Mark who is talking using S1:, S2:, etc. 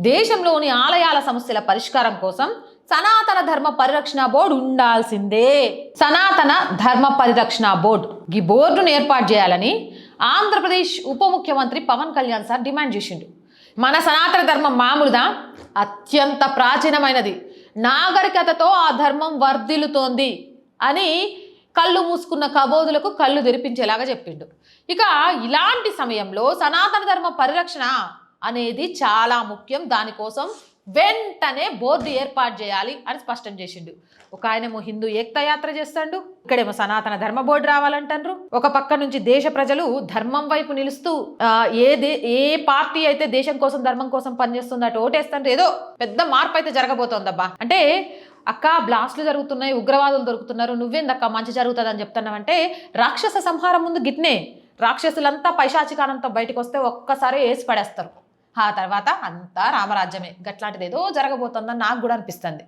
S1: దేశంలోని ఆలయాల సమస్యల పరిష్కారం కోసం సనాతన ధర్మ పరిరక్షణ బోర్డు ఉండాల్సిందే. సనాతన ధర్మ పరిరక్షణ బోర్డు. ఈ బోర్డును ఏర్పాటు చేయాలని ఆంధ్రప్రదేశ్ ఉప ముఖ్యమంత్రి పవన్ కళ్యాణ్ సార్ డిమాండ్ చేసిండు. మన సనాతన ధర్మం మామూలుదా? అత్యంత ప్రాచీనమైనది. నాగరికతతో ఆ ధర్మం వర్ధిల్లుతోంది అని కళ్ళు మూసుకున్న కబోదులకు కళ్ళు తెరిపించేలాగా చెప్పిండు. ఇక ఇలాంటి సమయంలో సనాతన ధర్మ పరిరక్షణ అనేది చాలా ముఖ్యం. దానికోసం వెంటనే బోర్డు ఏర్పాటు చేయాలి అని స్పష్టం చేసిండు. ఒక ఆయనేమో హిందూ ఏక్తా యాత్ర చేస్తాడు ఇక్కడేమో సనాతన ధర్మ బోర్డు రావాలంటారు ఒక పక్క నుంచి దేశ ప్రజలు ధర్మం వైపు నిలుస్తూ ఏ దే ఏ పార్టీ అయితే దేశం కోసం ధర్మం కోసం పనిచేస్తుంది అటు ఓటేస్తుంటే ఏదో పెద్ద మార్పు అయితే జరగబోతోందబ్బా. అంటే అక్క బ్లాస్ట్లు జరుగుతున్నాయి ఉగ్రవాదులు దొరుకుతున్నారు. నువ్వేందక్క మంచి జరుగుతుంది అని చెప్తున్నావంటే రాక్షస సంహారం ముందు గిట్నే రాక్షసులంతా పైశాచికానంతో బయటకు వస్తే ఒక్కసారి వేసి పడేస్తారు. ఆ తర్వాత అంతా రామరాజ్యమే. గట్లాంటిది ఏదో జరగబోతుందని నాకు కూడా అనిపిస్తుంది.